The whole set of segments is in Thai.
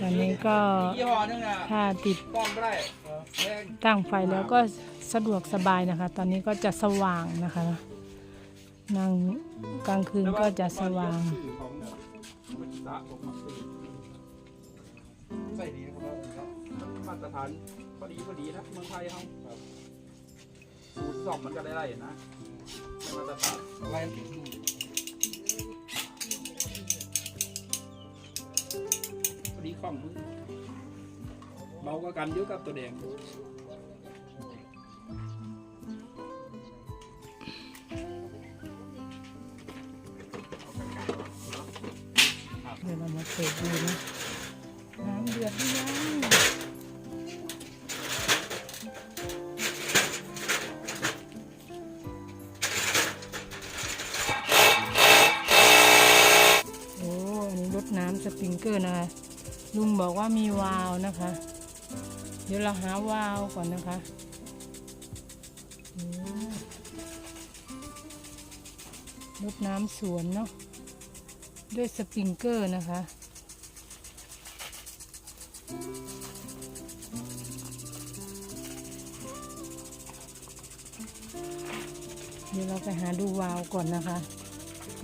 ตอนนี้ก็ยี่ห้อนึงน่ะถ้าติดป้องก็ได้แพงตั้งไฟแล้วก็สะดวกสบายนะคะ ตอนนี้ก็จะสว่างนะคะนั่งกลางคืนก็จะสว่างชื่อของมันสะผมมาซื้อใส่ดีนะครับมาตรฐานพอดีพอดีนะเมืองไทยเขาสูตรสอบมันก็ได้ไรนะได้มาตรฐานอะไรพอ คล่องมือเบากว่ากันเยอะกับตัวแดงเดี๋ยวเรามาเปิดดูนะน้ำเดือดหรือยังโอ้อันนี้รดน้ำสปริงเกอร์นะคะ ลุงบอกว่ามีวาวนะคะ เดี๋ยวเราหาวาวก่อนนะคะโอ้รดน้ำสวนเนาะด้วยสปริงเกอร์นะคะเดี๋ยวเราไปหาดูวาวก่อนนะคะ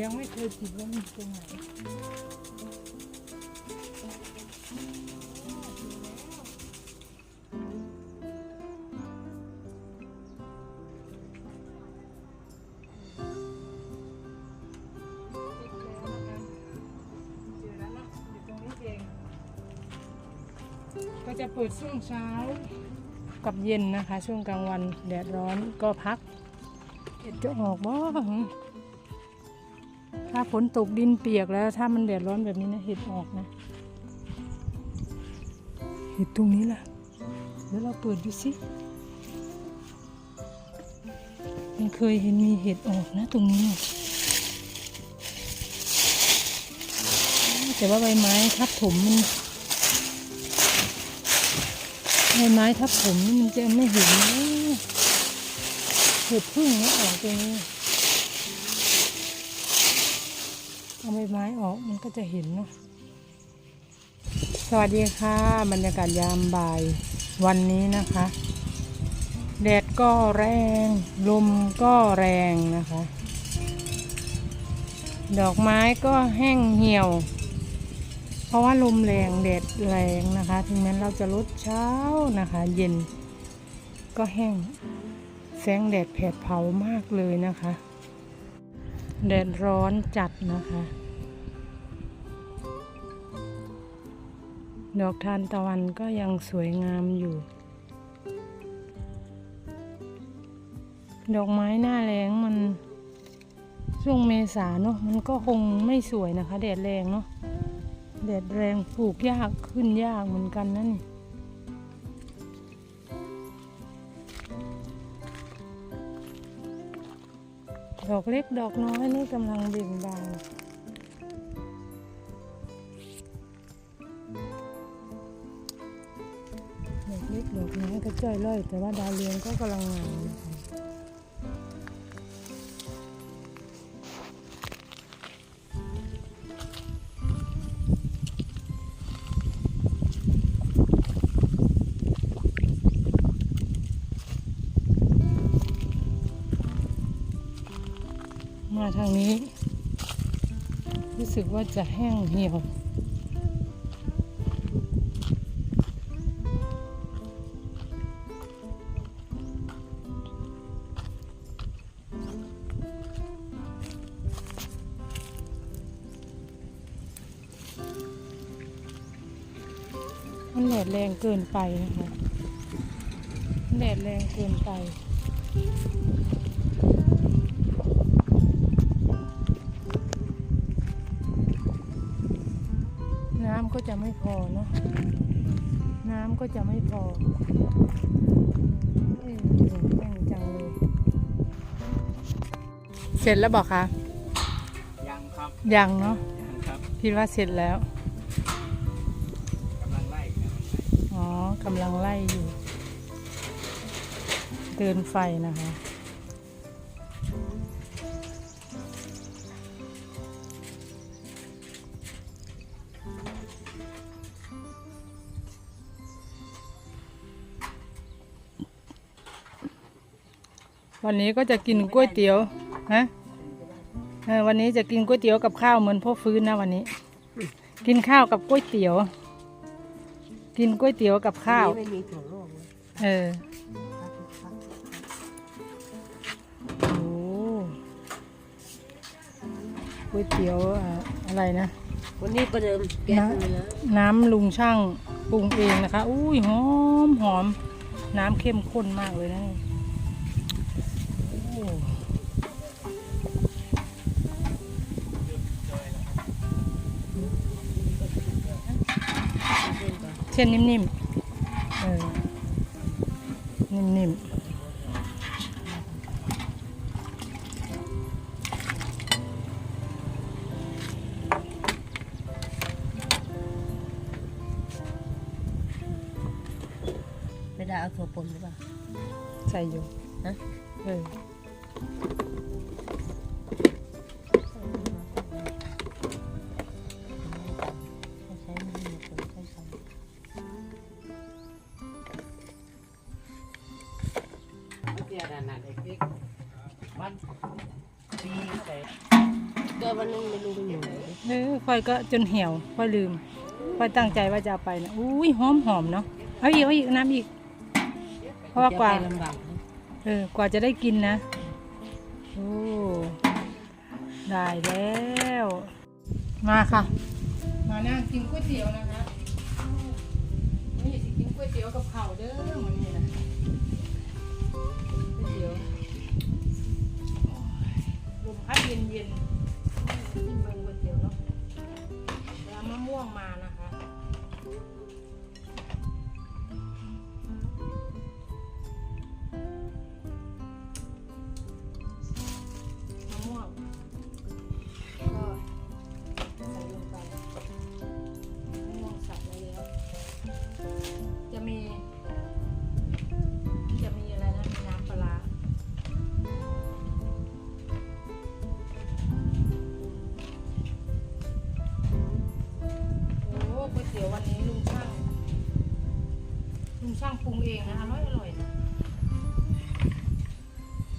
ยังไม่เคยติดว่ามีตรงไหน จะเปิดช่วงเช้ากับเย็นนะคะ ช่วงกลางวันแดดร้อนก็พักเห็ดจะออกบ่หึถ้าฝนตกดินเปียกแล้ว ถ้ามันแดดร้อนแบบนี้นะเห็ดออกนะ เห็ดตรงนี้ล่ะเดี๋ยวเราเปิดดูสิมันเคยเห็นมีเห็ดออกนะ ตรงนี้ แต่ว่าใบไม้ทับถมมัน ใบไม้ทับผมมันจะไม่เห็นเห็ดพึ่งนี่ออกตรงนี้เอาใบไม้ออกมันก็จะเห็นเนาะสวัสดีค่ะ บรรยากาศยามบ่ายวันนี้นะคะ แดดก็แรง ลมก็แรงนะคะ ดอกไม้ก็แห้งเหี่ยว เพราะว่าลมแรงแดดแรงนะคะ ถึงแม้เราจะลดเช้านะคะ เย็นก็แห้ง แสงแดดแผดเผามากเลยนะคะ แดดร้อนจัดนะคะ ดอกทานตะวันก็ยังสวยงามอยู่ ดอกไม้หน้าแรงมันช่วงเมษาเนาะมันก็คงไม่สวยนะคะ แดดแรงเนาะ แดดแรงปลูกยากขึ้นยากเหมือนกันนั่ดอกเล็กดอกน้อยนี่กำลังเบ่งบานดอกเล็กดอกน้อยก็จ้อยล่อยแต่ว่าดาวเรืองก็กำลังงามนะคะ ทางนี้ รู้สึกว่าจะแห้งเหี่ยว มันแดดแรงเกินไปนะคะมันแดดแรงเกินไปำก็จะไม่พอเนาะน้ำก็จะไม่พอเอ้ยแห้งจังเลย เสร็จแล้วบอกคะยังครับยังเนาะยังครับคิดว่าเสร็จแล้วกำลังไล่นะอ๋อกำลังไล่อยู่เดินไฟนะคะ วันนี้ก็จะกินก๋วยเตี๋ยวฮะเออวันนี้จะกินก๋วยเตี๋ยวกับข้าวเหมือนพ่อฟื้นนะวันนี้ กินข้าวกับก๋วยเตี๋ยว กินก๋วยเตี๋ยวกับข้าวไม่มีถั่วงอกนะเออโอ้ก๋วยเตี๋ยวอะอะไรนะ วันนี้ประเดิมแก๊สเลยนะน้ำลุงช่างปรุงเองนะคะ อุ้ยหอมหอม น้ำเข้มข้นมากเลยนะโอ้ เช่นนิ่มๆ เออ นิ่มไม่ได้เอาถั่วปนหรือเปล่าๆใส่อยู่ ฮะ เออ ไม่ใช้ไม่มีถั่วใช้ใช้เสียดวันนึงไม่รู้ไปอยู่ไหนเออค่อยก็จนเหี่ยวค่อยลืมค่อยตั้งใจว่าจะเอาไปนะอุ้ยหอมหอมเนาะเอาอีกเอาอีกน้ำอีก เพราะว่ากว่า เออกว่าจะได้กินนะ โอ้ได้แล้ว มาค่ะ มานั่งกินก๋วยเตี๋ยวนะคะนี่สิกินก๋วยเตี๋ยวกับข้าวเด้อมันนี่นะก๋วยเตี๋ยวลมพัดเย็นเย็นๆกินเบิ่งก๋วยเตี๋ยวเนาะแล้วมะม่วงมานะ จะมี จะมีอะไรนะมีน้ำปลาร้าโอ้ก๋วยเตี๋ยววันนี้ลุงช่าง ลุงช่างปรุงเองนะอร่อยอร่อยนะ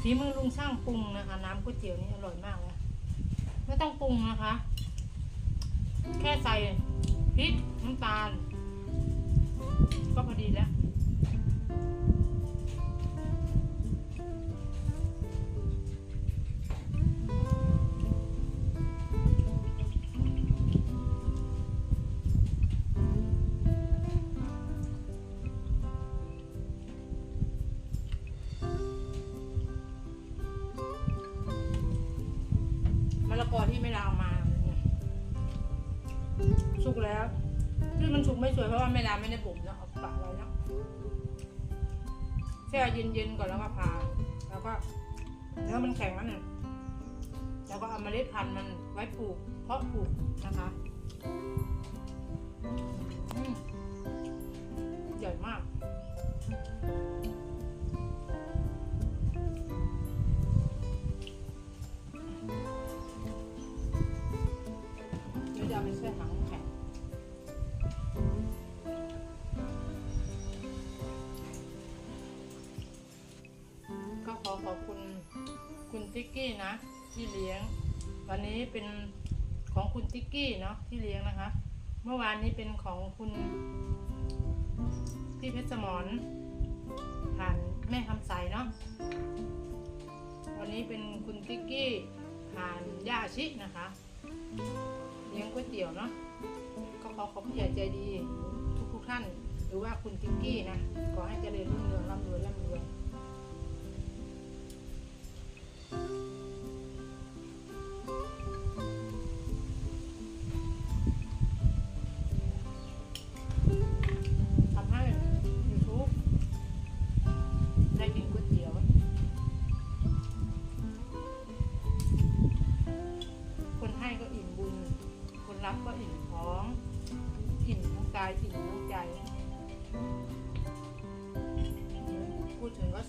ฝีมือลุงช่างปรุงนะคะ น้ำก๋วยเตี๋ยวนี่อร่อยมากเลยไม่ต้องปรุงนะคะ แค่ใส่พริกน้ำตาล ก็พอดีแล้ว มะละกอที่ไม่ได้เอามาเนี่ยสุกแล้ว ที่มันสุกไม่สวยเพราะว่าไม่ดาไม่ได้บ่มเนาะเอาปะไว้เนาะแช่เย็นๆก่อนแล้วก็พาแล้วก็เนื้อมันแข็งแล้วเนี่ยแล้วก็เอาเมล็ดพันธุ์มันไว้ปลูก เพาะปลูกนะคะใหญ่มาก ติ๊กกี้นะ ที่เลี้ยง วันนี้เป็นของคุณติ๊กกี้เนาะที่เลี้ยงนะคะ เมื่อวานนี้เป็นของคุณพี่เพชรสมรผ่านแม่คำใสเนาะวันนี้เป็นคุณติ๊กกี้ผ่านย่าชินะคะเลี้ยงก๋วยเตี๋ยวเนาะก็ขอขอบผู้ใหญ่ใจดี ทุกทุกท่าน หรือว่าคุณติ๊กกี้นะขอให้เจริญรุ่งเรืองร่ำรวยร่ำรวย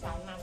สายมา